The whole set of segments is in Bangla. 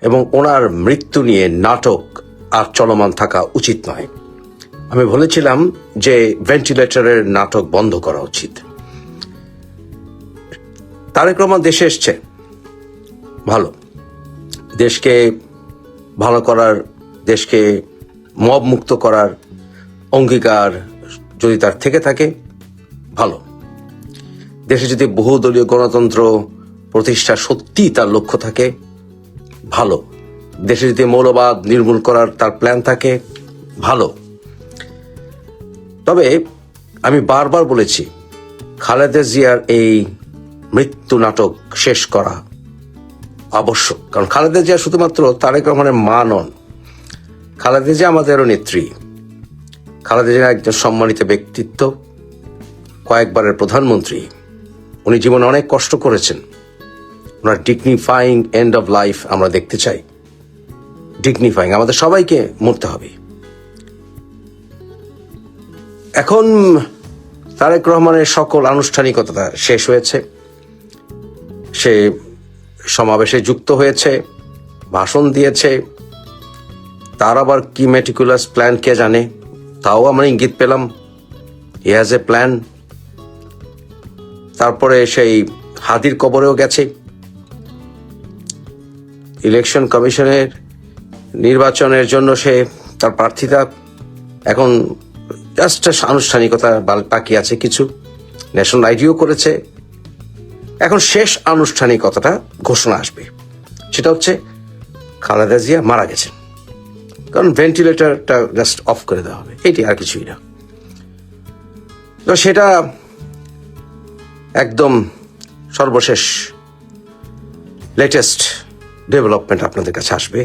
এবং ওনার মৃত্যু নিয়ে নাটক আর চলমান থাকা উচিত নয়। আমি বলেছিলাম যে ভেন্টিলেটরের নাটক বন্ধ করা উচিত। তারেক রহমান দেশে এসছে। ভালো। দেশকে ভালো করার, দেশকে মব মুক্ত করার অঙ্গীকার যদি তার থেকে থাকে, ভালো। দেশে যদি বহুদলীয় গণতন্ত্র প্রতিষ্ঠা সত্যি তার লক্ষ্য থাকে ভালো। দেশে যদি মৌলবাদ নির্মূল করার তার প্ল্যান থাকে, ভালো। তবে আমি বারবার বলেছি, খালেদা জিয়ার এই মৃত্যু নাটক শেষ করা আবশ্যক। কারণ খালেদা জিয়া শুধুমাত্র তারেক রহমানের মা নন। খালেদা জিয়া আমাদেরও নেত্রী। খালেদা জিয়া একজন সম্মানিত ব্যক্তিত্ব, কয়েকবারের প্রধানমন্ত্রী। উনি জীবনে অনেক কষ্ট করেছেন। ওনার ডিগনিফাইং এন্ড অফ লাইফ আমরা দেখতে চাই। ডিগনিফাইং আমাদের সবাইকে মরতে হবে। এখন তারেক রহমানের সকল আনুষ্ঠানিকতা শেষ হয়েছে। সে সমাবেশে যুক্ত হয়েছে, ভাষণ দিয়েছে। তার আবার কি মেটিকুলাস প্ল্যান কে জানে? তাও আমরা ইঙ্গিত পেলাম। হি হ্যাজ এ প্ল্যান তারপরে সেই হাদির কবরেও গেছে। ইলেকশন কমিশনের নির্বাচনের জন্য সে তার প্রার্থিতা এখন জাস্ট আনুষ্ঠানিকতা বাকি আছে কিছু। ন্যাশনাল আইডিও করেছে। এখন শেষ আনুষ্ঠানিকতাটা ঘোষণা আসবে। সেটা হচ্ছে খালেদা জিয়া মারা গেছেন। কারণ ভেন্টিলেটরটা জাস্ট অফ করে দেওয়া হবে। এটি আর কিছুই না। তো সেটা একদম সর্বশেষ লেটেস্ট ডেভেলপমেন্ট আপনাদের কাছে আসবে।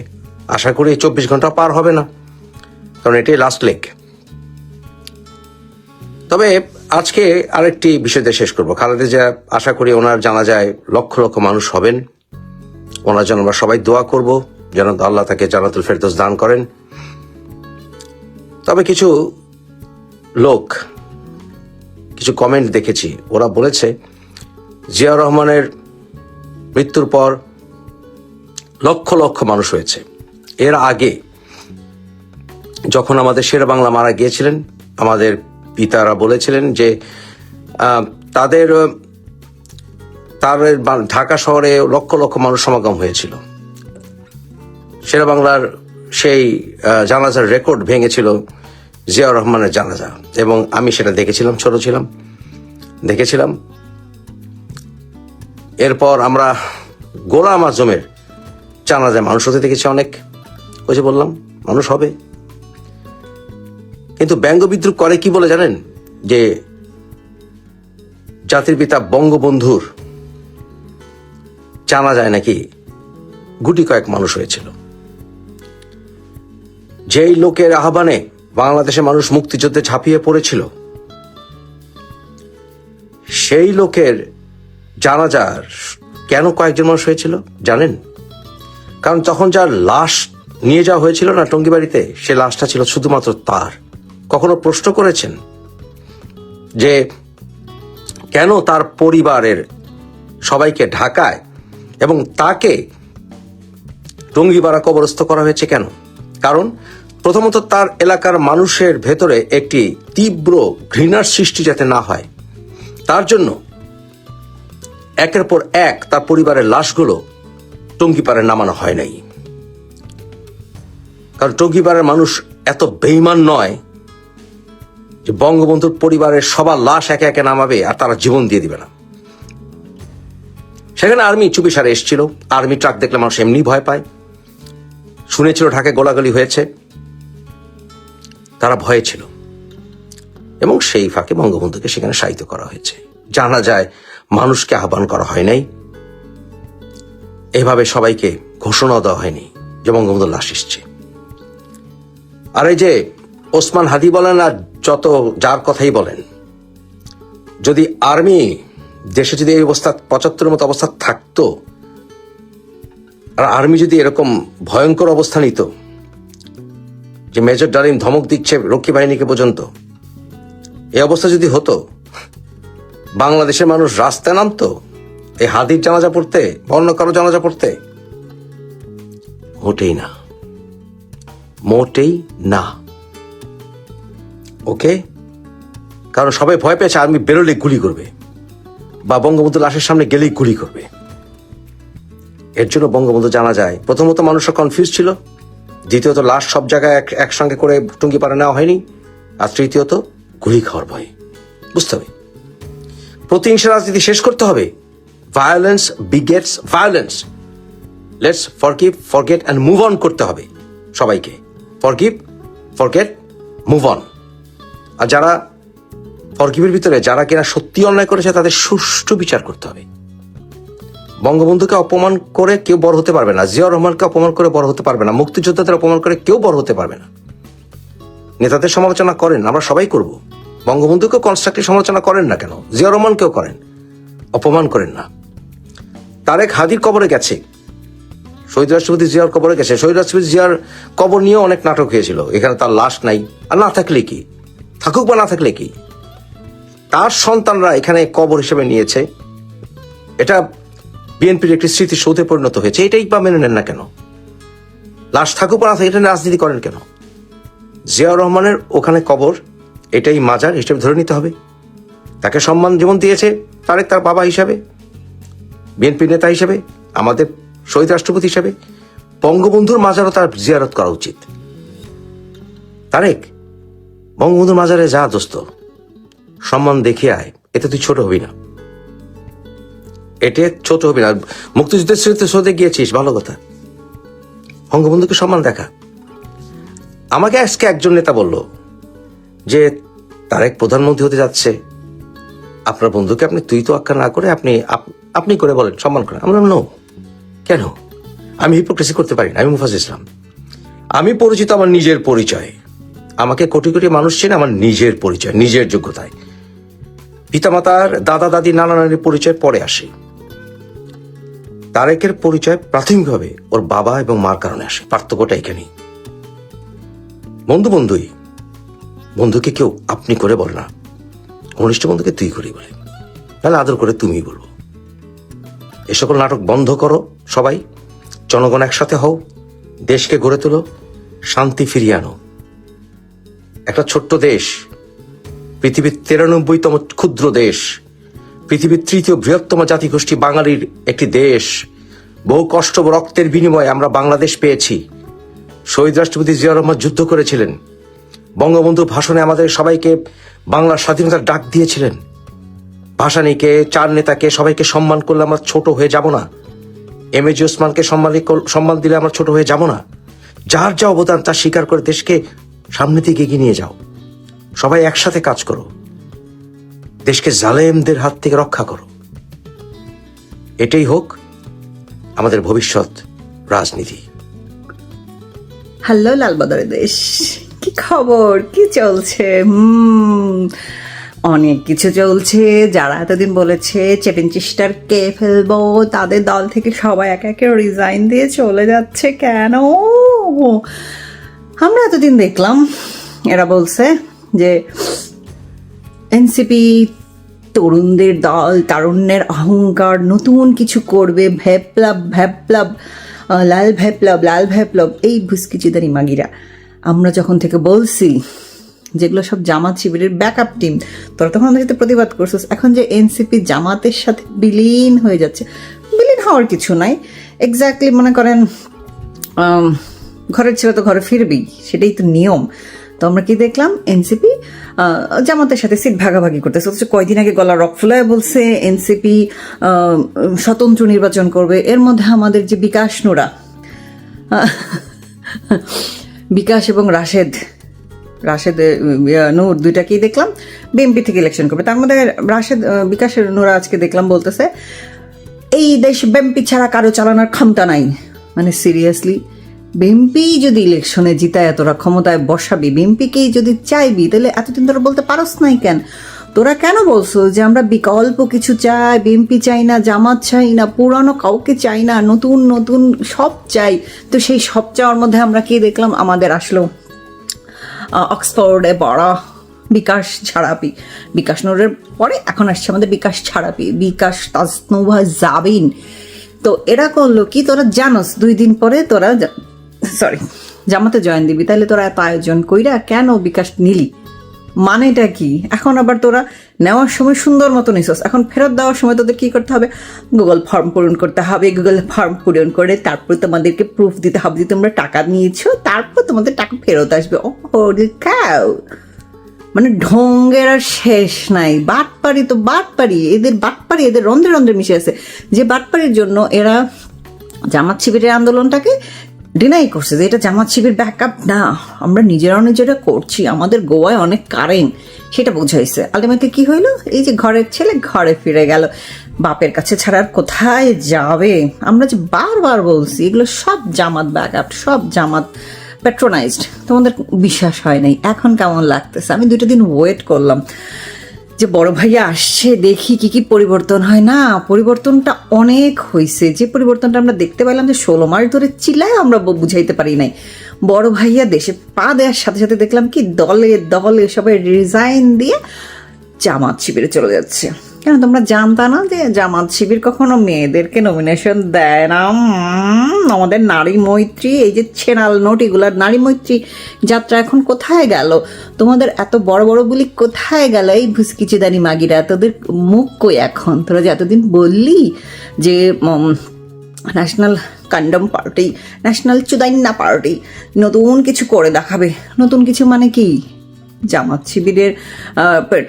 আশা করি এই চব্বিশ ঘণ্টা পার হবে না, কারণ এটাই লাস্ট লেগ তবে আজকে আরেকটি বিষয় শেষ করব। খালেদা জিয়া, আশা করি ওনার জানা যায় লক্ষ লক্ষ মানুষ হবেন। ওনার জন্য আমরা সবাই দোয়া করব, যেন আল্লাহ তাকে জানাতুল ফেরদৌস দান করেন। তবে কিছু লোক, কিছু কমেন্ট দেখেছি। ওরা বলেছে, জিয়া রহমানের মৃত্যুর পর লক্ষ লক্ষ মানুষ হয়েছে। এর আগে যখন আমাদের শের বাংলা মারা গিয়েছিলেন, আমাদের পিতারা বলেছিলেন যে তাদের তার ঢাকা শহরে লক্ষ লক্ষ মানুষ সমাগম হয়েছিল। শেরা বাংলার সেই জানাজার রেকর্ড ভেঙেছিল জিয়াউর রহমানের জানাজা এবং আমি সেটা দেখেছিলাম, ছোট ছিলাম, দেখেছিলাম। এরপর আমরা গোলাম আজমের জানাজায় মানুষ হতে দেখেছি অনেক। ওই যে বললাম, মানুষ হবে। কিন্তু ব্যঙ্গ বিদ্রুপ করে কি বলে জানেন? যে জাতির পিতা বঙ্গবন্ধুর জানা যায় নাকি গুটি কয়েক মানুষ হয়েছিল। যেই লোকের আহ্বানে বাংলাদেশে মানুষ মুক্তিযুদ্ধে ঝাঁপিয়ে পড়েছিল, সেই লোকের জানাজার কেন কয়েকজন মানুষ হয়েছিল জানেন? কারণ তখন যার লাশ নিয়ে যাওয়া হয়েছিল না টঙ্গিবাড়িতে সে লাশটা ছিল শুধুমাত্র তার। কখনো প্রশ্ন করেছেন যে কেন তার পরিবারের সবাইকে ঢাকায় এবং তাকে টঙ্গিপাড়া কবরস্থ করা হয়েছে কেন? কারণ প্রথমত তার এলাকার মানুষের ভেতরে একটি তীব্র ঘৃণার সৃষ্টি যাতে না হয়, তার জন্য একের পর এক তার পরিবারের লাশগুলো টঙ্গিপাড়ে নামানো হয় নাই। কারণ টঙ্গিপাড়ার মানুষ এত বেইমান নয় যে বঙ্গবন্ধুর পরিবারের সবার লাশ একে একে নামাবে আর তারা জীবন দিয়ে দিবে না। সেখানে আর্মি চুপিসারে এসেছিল। আর্মি ট্রাক দেখলে মানুষ এমনি ভয় পায়। শুনেছিল ঢাকায় গোলাগুলি হয়েছে। তারা ভয়ে ছিল। এবং সেই ফাঁকে বঙ্গবন্ধুকে সেখানে সাহিত্য করা হয়েছে। জানা যায়, মানুষকে আহ্বান করা হয় নাই। এভাবে সবাইকে ঘোষণা দেওয়া হয়নি যে বঙ্গবন্ধুর লাশ এসছে। আর এই যে ওসমান হাদি বলেন আর যত যার কথাই বলেন, যদি আর্মি দেশে যদি এই অবস্থা, পঁচাত্তরের মতো অবস্থা থাকতো, আর আর্মি যদি এরকম ভয়ঙ্কর অবস্থা নিত, যে মেজর ডালিম ধমক দিচ্ছে রক্ষী বাহিনীকে পর্যন্ত, এই অবস্থা যদি হতো, বাংলাদেশের মানুষ রাস্তায় নামতো এই হাদির জানাজা পড়তে অন্য কারও জানাজা পড়তে? মোটেই না। মোটেই না। ওকে? কারণ সবাই ভয় পেয়েছে আর্মি বেরোলে গুলি করবে বা বঙ্গবন্ধু লাশের সামনে গেলেই গুলি করবে। এর জন্য বঙ্গবন্ধু জানা যায় প্রথমত মানুষরা কনফিউজ ছিল দ্বিতীয়ত লাশ সব জায়গায় এক- একসঙ্গে করে টুঙ্গি পাড়া নেওয়া হয়নি আর তৃতীয়ত গুলি খাওয়ার ভয়। বুঝতে হবে। প্রতিহিংসা রাজনীতি শেষ করতে হবে? Violence begets violence let's forgive forget and move on করতে হবে সবাইকে। ফরগিভ ফরগেট মুভ অন আর যারা ফরগিভের ভিতরে, যারা কিনা সত্যি অন্যায় করেছে, তাদের সুষ্ঠু বিচার করতে হবে। বঙ্গবন্ধুকে অপমান করে কেউ বড় হতে পারবে না। জিয়াউর রহমানকে অপমান করে বড় হতে পারবে না। মুক্তিযোদ্ধাদের অপমান করে কেউ বড় হতে পারবে না। নেতাদের সমালোচনা করেন, আমরা সবাই করব। বঙ্গবন্ধুকেও কনস্ট্রাকটিভ সমালোচনা করেন না কেন? জিয়াউর রহমানকেও করেন। অপমান করেন না। তারেক হাদির কবরে গেছে। শহীদ রাষ্ট্রপতি জিয়ার কবরে গেছে। শহীদ রাষ্ট্রপতি জিয়ার কবর নিয়ে অনেক নাটক হয়েছিল। এখানে তার লাশ নাই। আর না থাকলে কি? থাকুক বা না থাকলে কি? তার সন্তানরা এখানে কবর হিসেবে নিয়েছে। এটা বিএনপির একটি স্মৃতিসৌধে পরিণত হয়েছে। এটাই বা মেনে নেন না কেন? লাশ থাকুক বা না থাকে এটা রাজনীতি করেন কেন? জিয়াউর রহমানের ওখানে কবর, এটাই মাজার হিসেবে ধরে নিতে হবে। তাকে সম্মান যেমন দিয়েছে, তারেক তার বাবা হিসাবে। বিএনপি নেতা হিসেবে, আমাদের শহীদ রাষ্ট্রপতি হিসেবে, বঙ্গবন্ধুর মাজারও তার জিয়ারত করা উচিত। তারেক, বঙ্গবন্ধুর মাজারে যা দোস্ত, সম্মান দেখে আয়, এতে তুই ছোট হবি না। এতে ছোট হবি না। মুক্তিযুদ্ধের স্মৃতি সৌধে গিয়েছিস, ভালো কথা। বঙ্গবন্ধুকে সম্মান দেখা। আমাকে আজকে একজন নেতা বলল যে, তারেক প্রধানমন্ত্রী হতে যাচ্ছে। আপনার বন্ধুকে আপনি তুই তো আখ্যা না করে আপনি আপ- আপনি করে বলেন, সম্মান করেন। আমরা নো কেন? আমি হিপোক্রেসি করতে পারি না, আমি মুফাজ ইসলাম। আমি পরিচিত আমার নিজের পরিচয়। আমাকে কোটি কোটি মানুষ চেনে আমার নিজের পরিচয়, নিজের যোগ্যতায়। পিতামাতার দাদা দাদি নানা নানির পরিচয় পরে আসে। তারেকের পরিচয় প্রাথমিকভাবে ওর বাবা এবং মার কারণে আসে, পার্থক্যটা এখানেই। বন্ধু বন্ধুই, বন্ধুকে কেউ আপনি করে বলে না। ঘনিষ্ঠ বন্ধুকে তুই করি বলে। তাহলে আদর করে তুমি বলব। এ সকল নাটক বন্ধ করো, সবাই। জনগণ একসাথে হও, দেশকে গড়ে তোলো, শান্তি ফিরিয়ে আনো। একটা ছোট্ট দেশ, পৃথিবীর তিরানব্বইতম ক্ষুদ্র দেশ, পৃথিবীর তৃতীয় বৃহত্তম জাতিগোষ্ঠী বাঙালির একটি দেশ। বহু কষ্ট রক্তের বিনিময়ে আমরা বাংলাদেশ পেয়েছি। শহীদ রাষ্ট্রপতি জিয়া রহমান যুদ্ধ করেছিলেন। বঙ্গবন্ধু ভাষণে আমাদের সবাইকে বাংলার স্বাধীনতার ডাক দিয়েছিলেন। ভাসানীকে, চার নেতাকে সবাইকে সম্মান করলে আমার ছোট হয়ে যাব না। এম এ জি ওসমানকে সম্মান সম্মান দিলে আমার ছোট হয়ে যাব না। যার যা অবদান তা স্বীকার করে দেশকে সামনে দিকে এগিয়ে নিয়ে যাও। সবাই একসাথে কাজ করো। দেশকে জালেমদের হাত থেকে রক্ষা করো। এটাই হোক আমাদের ভবিষ্যৎ রাজনীতি। হ্যালো লালবদরের দেশ। কি খবর? কি চলছে? হুম। অনেক কিছু চলছে, যারা এতদিন বলেছে চেপেন চেষ্টার কে ফেলব, তাদের দল থেকে সবাই একে একে রিজাইন দিয়ে চলে যাচ্ছে কেন? আমরা এতদিন দেখলাম, এরা বলছে যে এনসিপি তরুণদের দল, তারুণ্যের অহংকার, নতুন কিছু করবে ভ্যাপলাব ভ্যাপলাব লাল ভ্যাপলাব লাল ভ্যাপলাব এই ভুসকিচিদারি মাগিরা। আমরা যখন থেকে বলছি যেগুলো সব জামাত শিবিরের ব্যাকআপ টিম তোরা তখন আমাদের সাথে প্রতিবাদ করছিস। এখন যে এনসিপি জামাতের সাথে বিলীন হয়ে যাচ্ছে, বিলীন হওয়ার কিছু নাই। এক্স্যাক্টলি মনে করেন ঘরের ছেলে তো ঘরে ফিরবেই, সেটাই তো নিয়ম। তো আমরা কি দেখলাম? এনসিপি জামাতের সাথে সিট ভাগাভাগি করতেছে। অথচ কয়দিন আগে গলা রক ফুলায় বলছে এনসিপি স্বতন্ত্র নির্বাচন করবে। এর মধ্যে আমাদের যে বিকাশ নোরা বিকাশ এবং রাশেদ রাশেদ নূর দুইটাকেই দেখলাম। বিএমপি থেকে ইলেকশন করবে। তার মধ্যে রাশেদ বিকাশের নোরা আজকে দেখলাম বলতেছে, এই দেশ বেম্পি ছাড়া কারও চালানোর ক্ষমতা নাই। মানে সিরিয়াসলি বেম্পি যদি ইলেকশনে জিতায় তোরা ক্ষমতায় বসাবি বেম্পিকেই যদি চাইবি, তাহলে এতদিন তোরা বলতে পারস নাই কেন? তোরা কেন বলছো যে আমরা বিকল্প কিছু চাই বিএমপি চাই না, জামাত চাই না, পুরানো কাউকে চাই না, নতুন নতুন সব চাই? তো সেই সব চাওয়ার মধ্যে আমরা কি দেখলাম? আমাদের আসলো অক্সফোর্ডে পড়া বিকাশ ছাড়াপি। বিকাশ নোরের পরে এখন আসছে আমাদের বিকাশ ছাড়াপি। বিকাশ তাজনোভা জাবিন। তো এরা করল কি? তোরা জানোস, দুই দিন পরে তোরা সরি জামাতে জয়েন দিবি। তাহলে তোরা এত আয়োজন কইরা কেন বিকাশ নিলি? মানেটা কি? এখন আবার তোরা নেওয়ার সময় সুন্দর মতো নিছস। এখন ফেরত দেওয়ার সময় তোদের কি করতে হবে? গুগল ফর্ম পূরণ করতে হবে গুগল ফর্ম পূরণ করে তারপর তোমাদেরকে প্রুফ দিতে হবে যে তোমরা টাকা নিয়েছো, তারপর তোমাদের টাকা ফেরত আসবে। ও খাও মানে ঢঙ্গের আর শেষ নাই। বাটপাড়ি তো বাটপাড়ি। এদের বাটপাড়ি এদের রন্ধ্রে রন্ধ্রে মিশে আছে। যে বাটপাড়ির জন্য এরা জামাত শিবিরের আন্দোলনটাকে ডিনাই করছে যে এটা জামাত শিবির ব্যাকআপ না, আমরা নিজেরাও নিজেরা করছি, আমাদের গোয়ায় অনেক কারেন্ট। সেটা বোঝাইছে আলটিমেটলি কি হইল? এই যে ঘরের ছেলে ঘরে ফিরে গেল। বাপের কাছে ছাড়া আর কোথায় যাবে? আমরা যে বারবার বলছি, এগুলো সব জামাত ব্যাকআপ সব জামাত প্যাট্রোনাইজড তোমাদের বিশ্বাস হয় নাই। এখন কেমন লাগতেছে? আমি দুটো দিন ওয়েট করলাম। যে বড় ভাইয়া আসছে, দেখি কি কি পরিবর্তন হয়। না, পরিবর্তনটা অনেক হয়েছে যে পরিবর্তনটা আমরা দেখতে পেলাম যে ষোলো মাস ধরে চিলায় আমরা বুঝাইতে পারি নাই। বড় ভাইয়া দেশে পা দেওয়ার সাথে সাথে দেখলাম কি দলে দলে সবাই রিজাইন দিয়ে জামাত শিবিরে চলে যাচ্ছে। কেন তোমরা জানতা না যে জামাত শিবির কখনো মেয়েদেরকে নমিনেশন দেয় না? আমাদের নারী মৈত্রী, এই যে ছেনাল নোট এগুলার নারী মৈত্রী যাত্রা এখন কোথায় গেল? তোমাদের এত বড় বড় বলি কোথায় গেল? এই ভুসকিচিদানি মাগিরা, তোদের মুখ কই এখন? তোরা যে এতদিন বললি যে ন্যাশনাল কান্ডম পার্টি ন্যাশনাল চুদাইন্না পার্টি নতুন কিছু করে দেখাবে। নতুন কিছু মানে কি? জামাত শিবিরের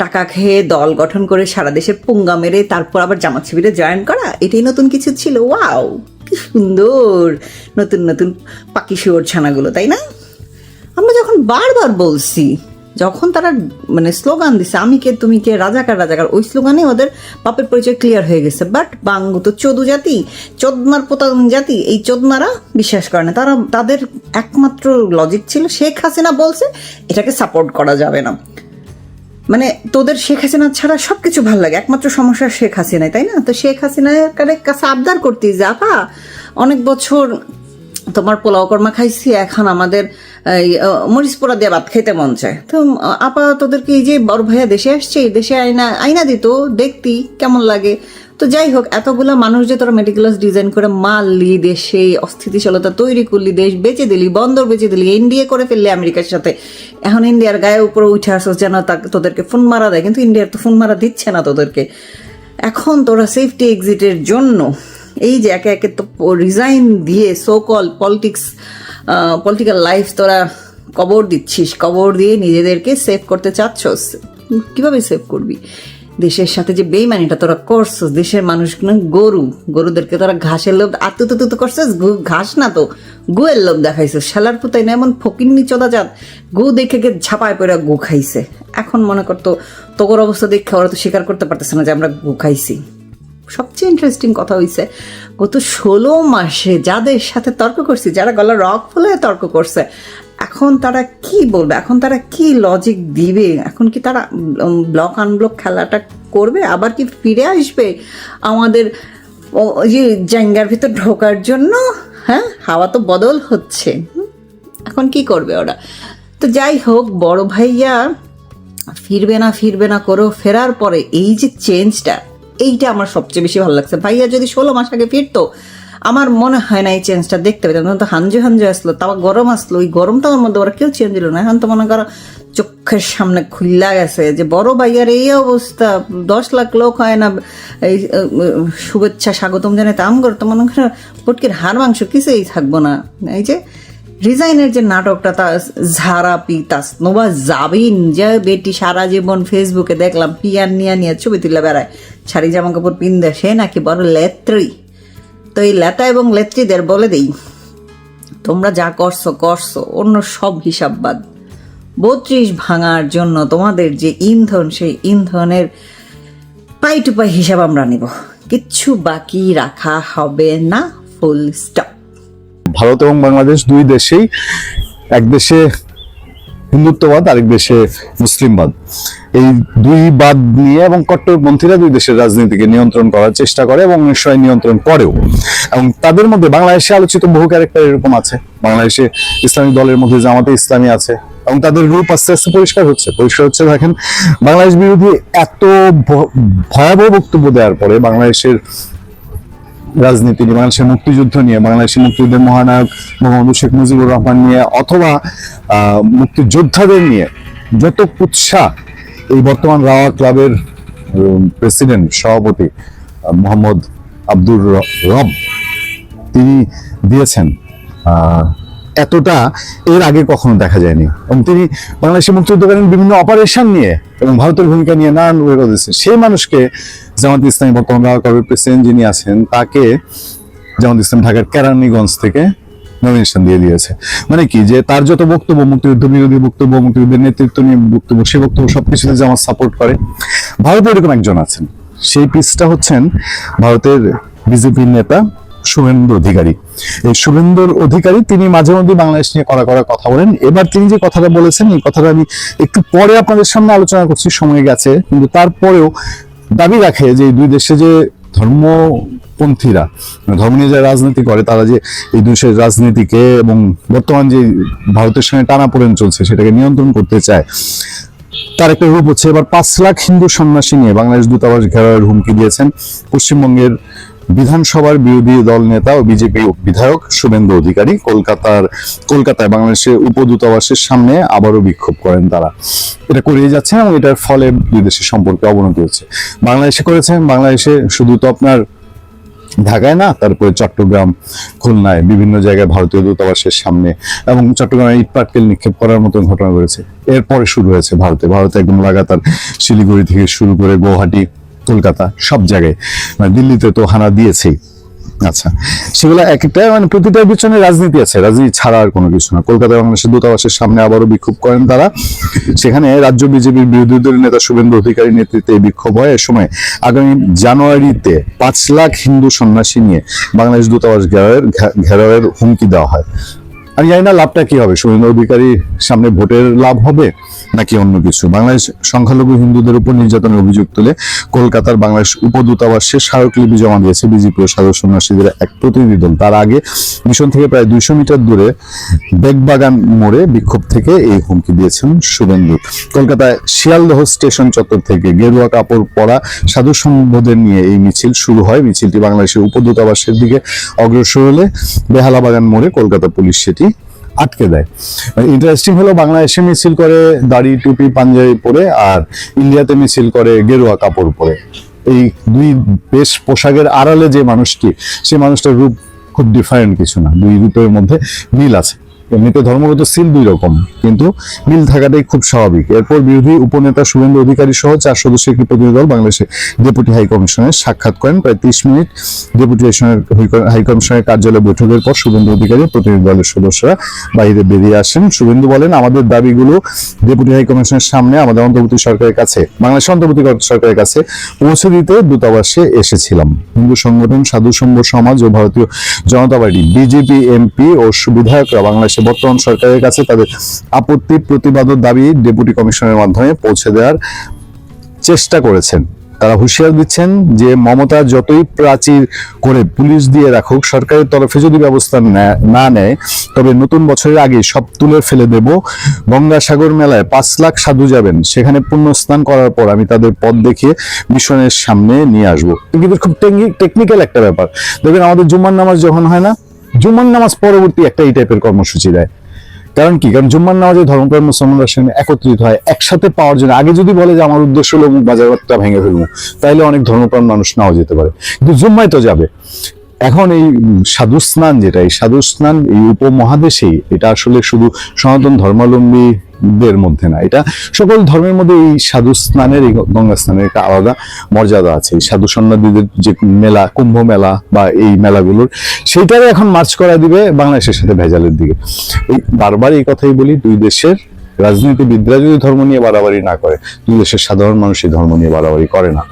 টাকা খেয়ে দল গঠন করে সারা দেশে পুঙ্গা মেরে তারপর আবার জামাত শিবিরে জয়েন করা, এটাই নতুন কিছু ছিল, ওয়াও, কি সুন্দর, নতুন নতুন পাখি শুয়োর ছানাগুলো, তাই না? আমরা যখন বারবার বলছি যখন তারা মানে স্লোগান দিছে, আমি কে, তুমি কে, রাজাকার রাজাকার, ওই স্লোগানে ওদের পাপের পরিচয় ক্লিয়ার হয়ে গেছে। বাট বাঙ্গু তো চোদু জাতি, চোদনার প্রতারণ জাতি, এই চোদনারা বিশ্বাস করে না। তারা, তাদের একমাত্র লজিক ছিল, শেখ হাসিনা বলছে, এটাকে সাপোর্ট করা যাবে না। মানে তোদের শেখ হাসিনা ছাড়া সব কিছু ভালো লাগে। একমাত্র সমস্যা শেখ হাসিনাই, তাই না? তো শেখ হাসিনার কাছে আবদার করতি যে, আপা, অনেক বছর তোমার পোলাও কর্মা খাইছি, এখন আমাদের মরিচ পোড়া দিয়ে ভাত খেতে মন চায়। তো আপা তোদেরকে এই যে বড় ভাইয়া দেশে আসছে, এই দেশে আয়না আয়না দিত, দেখতি কেমন লাগে। তো যাই হোক, এতগুলা মানুষ যে তোরা মেডিকেলাস ডিজাইন করে মারলি দেশে, অস্থিতিশীলতা তৈরি করলি, দেশ বেঁচে দিলি, বন্দর বেঁচে দিলি ইন্ডিয়া করে ফেললি আমেরিকার সাথে। এখন ইন্ডিয়ার গায়ে উপরে উঠে আসছ যেন তোদেরকে ফোন মারা দেয়, কিন্তু ইন্ডিয়ার তো ফোন মারা দিচ্ছে না তোদেরকে। এখন তোরা সেফটি এক্সিটের জন্য এই যে একে একে তো রিজাইন দিয়ে so call politics political life তোরা কবর দিচ্ছিস, কবর দিয়ে নিজেদেরকে সেভ করতে চাচ্ছস। কীভাবে সেভ করবি? দেশের সাথে যে বেইমানিটা তোরা করছস, দেশের মানুষ না গরু, গরুদেরকে তোরা ঘাসের লোভ আত্মতুত করছিস ঘাস না তো, গুয়ের লোভ দেখাইছিস। শালার পুতাই না এমন ফকিন্নি চোদা জাত গু দেখে গে ঝাপায় পড়ে গু খাইছে। এখন মনে করতো তোর অবস্থা দেখে ওরা তো স্বীকার করতে পারতেছে না যে আমরা গু খাইছি। সবচেয়ে ইন্টারেস্টিং কথা হইছে, গত ষোলো মাসে যাদের সাথে তর্ক করছি, যারা গলা রক ফুলে তর্ক করছে, এখন তারা কি বলবে? এখন তারা কি লজিক দিবে? এখন কি তারা ব্লক আনব্লক খেলাটা করবে? আবার কি ফিরে আসবে? আমাদের ওই যে জাঙ্গার ভিতর ঢোকার জন্য? হ্যাঁ হাওয়া তো বদল হচ্ছে। এখন কি করবে ওরা? তো যাই হোক, বড় ভাইয়া ফিরবে না ফিরবে না করো ফেরার পরে এই যে চেঞ্জটা এইটা আমার সবচেয়ে বেশি ভালো লাগছে। ভাইয়া যদি ষোলো মাস আগে ফিরতো, আমার মনে হয় না এই চেঞ্জটা দেখতে পেতাম। তখন তো হাঞ্জু হাঞ্জু আসলো, তাও গরম আসলো। ওই গরমটার মধ্যে ওরা কেউ চেঞ্জ দিল না। এখন তো মনে করো চোখের সামনে খুল্লা গেছে যে বড় ভাইয়ার এই অবস্থা, দশ লাখ লোক হয় না, এই শুভেচ্ছা স্বাগতম জানাতে আম করতো। মনে করো, পটকির হাড় মাংস কিছুই থাকব না। এই যে রিজাইনের যে নাটকটা, তা ঝাড়া পিতাস। নোবা যাবিন যে বেটি সারা জীবন ফেসবুকে দেখলাম, পিয়ার নিয়ে নিয়ে ছবি তুলে বেড়ায়। শাড়ি জামা কাপড় পিন্দে, সে নাকি বড় লেত্রি। তো এই লেতা এবং লেত্রিদের বলে দেই, তোমরা যা করছ করছ, অন্য সব হিসাব বাদ। বত্রিশ ভাঙার জন্য তোমাদের যে ইন্ধন, সেই ইন্ধনের পাই টু পাই হিসাব আমরা নিব। কিচ্ছু বাকি রাখা হবে না ফুল স্টপ ভারত এবং বাংলাদেশ দুই দেশেই, এক দেশে হিন্দুত্ববাদ, আরেক দেশে মুসলিমবাদ। এই দুই বাদ নিয়ে এবং কট্টরপন্থীরা দুই দেশের রাজনীতিকে নিয়ন্ত্রণ করার চেষ্টা করে এবং নিশ্চয়ই নিয়ন্ত্রণ করেও। এবং তাদের মধ্যে বাংলাদেশে আলোচিত বহু ক্যারেক্টার এরকম আছে। বাংলাদেশে ইসলামিক দলের মধ্যে জামাতে ইসলামী আছে এবং তাদের রূপ আস্তে আস্তে পরিষ্কার হচ্ছে। পরিষ্কার হচ্ছে, দেখেন, বাংলাদেশ বিরোধী এত ভয়াবহ বক্তব্য দেওয়ার পরে বাংলাদেশের রাজনীতি নিয়ে বাংলাদেশের মুক্তিযুদ্ধ নিয়ে, বাংলাদেশের মুক্তিযুদ্ধের মহানায়ক মোহাম্মদ শেখ মুজিবুর রহমান নিয়ে, অথবা মুক্তিযোদ্ধাদের নিয়ে যত উৎসাহ এই বর্তমান রাওয়া ক্লাবের প্রেসিডেন্ট, সভাপতি মোহাম্মদ আব্দুর রব, তিনি দিয়েছেন এতটা এর আগে কখনো দেখা যায়নি। এবং তিনি বাংলাদেশের মুক্তিযুদ্ধকালীন বিভিন্ন অপারেশন নিয়ে এবং ভারতের ভূমিকা নিয়ে নানান সেই মানুষকে জামাত ইসলামী বর্তমান রাওয়া ক্লাবের প্রেসিডেন্ট যিনি আছেন, তাকে জামাত ইসলাম ঢাকার কেরানীগঞ্জ থেকে নমিনেশন দিয়ে দিয়েছে। মানে কি যে তার যত বক্তব্য, মুক্তিযুদ্ধ বিরোধী বক্তব্য, মুক্তিযুদ্ধের নেতৃত্ব নিয়ে বক্তব্য সেই বক্তব্য সবকিছুতে জামাত সাপোর্ট করে। ভারতে এরকম একজন আছেন। সেই পিসটা হচ্ছেন ভারতের বিজেপির নেতা শুভেন্দু অধিকারী। এই শুভেন্দুর অধিকারী তিনি মাঝে মধ্যে বাংলাদেশ নিয়ে করা করা কথা বলেন। এবার তিনি যে কথাটা বলেছেন, এই কথাটা আমি একটু পরে আপনাদের সামনে আলোচনা করছি, সময় গেছে। কিন্তু তারপরেও দাবি রাখে যে দুই দেশে যে ধর্মপন্থীরা মানে ধর্ম নিয়ে যারা রাজনীতি করে, তারা যে এই দেশের রাজনীতিকে এবং বর্তমান যে ভারতের সঙ্গে টানাপোড়েন চলছে, সেটাকে নিয়ন্ত্রণ করতে চায়, তার একটা রূপ হচ্ছে এবার পাঁচ লাখ হিন্দু সন্ন্যাসী নিয়ে বাংলাদেশ দূতাবাস ঘেরাওয়ের হুমকি দিয়েছেন। পশ্চিমবঙ্গের বিধানসভার বিরোধী দল নেতা ও বিজেপি বিধায়ক শুভেন্দু অধিকারী কলকাতার, কলকাতায় বাংলাদেশের উপদূতাবাসের সামনে আবারও বিক্ষোভ করেন তারা। এটা করিয়ে যাচ্ছেন এবং এটার ফলে দুই দেশের সম্পর্কে অবনতি হচ্ছে। বাংলাদেশে করেছেন, বাংলাদেশে শুধু তো আপনার ঢাকায় না, তারপরে চট্টগ্রাম, খুলনায়, বিভিন্ন জায়গায় ভারতীয় দূতাবাসের সামনে এবং চট্টগ্রামে ইট পাটকেল নিক্ষেপ করার মতন ঘটনা ঘটেছে। এরপরে শুরু হয়েছে ভারতে। ভারতে একদম লাগাতার শিলিগুড়ি থেকে শুরু করে গুয়াহাটি কলকাতা, সব জায়গায়। মানে দিল্লিতে তো হানা দিয়েছেই। আচ্ছা সেগুলো এক একটা মানে প্রতিটার পিছনে রাজনীতি আছে, রাজনীতি ছাড়া আর কোনো কিছু না। কলকাতা বাংলাদেশের দূতাবাসের সামনে আবারও বিক্ষোভ করেন তারা। সেখানে রাজ্য বিজেপির বিরোধী দলের নেতা শুভেন্দু অধিকারী নেতৃত্বে এই বিক্ষোভ হয়। এ সময় আগামী জানুয়ারিতে পাঁচ লাখ হিন্দু সন্ন্যাসী নিয়ে বাংলাদেশ দূতাবাস ঘেরাওয়ের ঘেরাওয়ের হুমকি দেওয়া হয়। আমি জানি না লাভটা কি হবে। শুভেন্দু অধিকারীর সামনে ভোটের লাভ হবে। নাকি অন্য কিছু? বাংলাদেশ সংখ্যালঘু হিন্দুদের উপর নির্যাতনের অভিযোগ তুলে কলকাতার বাংলাদেশ উপদূতাবাসে স্মারকলিপি জমা দিয়েছে বিজেপি ও সন্ন্যাসীদের এক প্রতিনিধি দল। তার আগে মিশন থেকে প্রায় দুইশো মিটার দূরে বেগবাগান মোড়ে বিক্ষোভ থেকে এই হুমকি দিয়েছেন শুভেন্দু। কলকাতায় শিয়ালদহ স্টেশন চত্বর থেকে গেরুয়া কাপড় পরা সাধু সংঘদের নিয়ে এই মিছিল শুরু হয়। মিছিলটি বাংলাদেশের উপদূতাবাসের দিকে অগ্রসর হলে বেহালাবাগান মোড়ে কলকাতা পুলিশ সেটি আটকে দেয়। ইন্টারেস্টিং হলো বাংলাদেশে মিছিল করে দাড়ি, টুপি, পাঞ্জাবি পরে আর ইন্ডিয়াতে মিছিল করে গেরুয়া কাপড় পরে। এই দুই বেশ পোশাকের আড়ালে যে মানুষটি, সে মানুষটার রূপ খুব ডিফারেন্ট কিছু না। দুই রূপের মধ্যে মিল আছে। এমনিতে ধর্মগত সিল দুই রকম, কিন্তু মিল থাকাটাই খুব স্বাভাবিক। এরপর বিরোধী উপনেতা শুভেন্দু অধিকারী সহ চার সদস্যের একটি প্রতিনিধি দল বাংলাদেশে ডেপুটি হাই কমিশনের সাক্ষাৎ করেন। প্রায় ত্রিশ মিনিট ডেপুটি হাই কমিশনের কার্যালয়ে বৈঠকের পর শুভেন্দু অধিকারী প্রতিনিধি দলের সদস্যরা বাইরে বেরিয়ে আসেন। শুভেন্দু বলেন, আমাদের দাবিগুলো ডেপুটি হাই কমিশনের সামনে আমাদের অন্তর্বর্তী সরকারের কাছে বাংলাদেশ অন্তর্বর্তী সরকারের কাছে পৌঁছে দিতে দূতাবাসে এসেছিলাম। হিন্দু সংগঠন, সাধু সংঘ, সমাজ ও Bharatiya Janata party, BJP, MP ও বিধায়করা বাংলাদেশের বর্তমান সরকারের কাছে তাদের আপত্তি প্রতিবাদ দাবি ডেপুটি কমিশনের মাধ্যমে পৌঁছে দেওয়ার চেষ্টা করেছেন। তারা হুঁশিয়ার দিচ্ছেন যে মমতা যতই প্রাচীর করে পুলিশ দিয়ে রাখুক, সরকারের তরফে যদি ব্যবস্থা না নেয়, তবে নতুন বছরের আগে সব তুলে ফেলে দেব। গঙ্গাসাগর মেলায় পাঁচ লাখ সাধু যাবেন, সেখানে পুণ্য স্নান করার পর আমি তাদের পথ দেখিয়ে মিশনের সামনে নিয়ে আসব। কিন্তু খুব টেকনিক্যাল একটা ব্যাপার। দেখবেন আমাদের জুম্মার নামাজ যখন হয় না জুম্মার নামাজ পরবর্তী একটা এই টাইপের কর্মসূচি দেয়। কারণ কি? কারণ জুম্মার নামাজে ধর্মপ্রাণ মুসলমানরা সেখানে একত্রিত হয় একসাথে পাওয়ার জন্য। আগে যদি বলে যে আমার উদ্দেশ্য হলো বাজারটা ভেঙে ফেলব তাহলে অনেক ধর্মপ্রাণ মানুষ নাও যেতে পারে। কিন্তু জুম্মায় তো যাবে। এখন এই সাধু স্নান যেটা, এই সাধু স্নান এই উপমহাদেশেই এটা আসলে শুধু সনাতন ধর্মাবলম্বীদের মধ্যে না, এটা সকল ধর্মের মধ্যে এই সাধু স্নানের, এই গঙ্গা স্নানের একটা আলাদা মর্যাদা আছে। এই সাধু সন্ন্যাসীদের যে মেলা, কুম্ভ মেলা বা এই মেলাগুলোর সেইটারে এখন মার্চ করা দিবে বাংলাদেশের সাথে ভেজালের দিকে। এই বারবার এই কথাই বলি, দুই দেশের রাজনীতিবিদরা যদি ধর্ম নিয়ে বাড়াবাড়ি না করে, দুই দেশের সাধারণ মানুষ এই ধর্ম নিয়ে বাড়াবাড়ি করে না।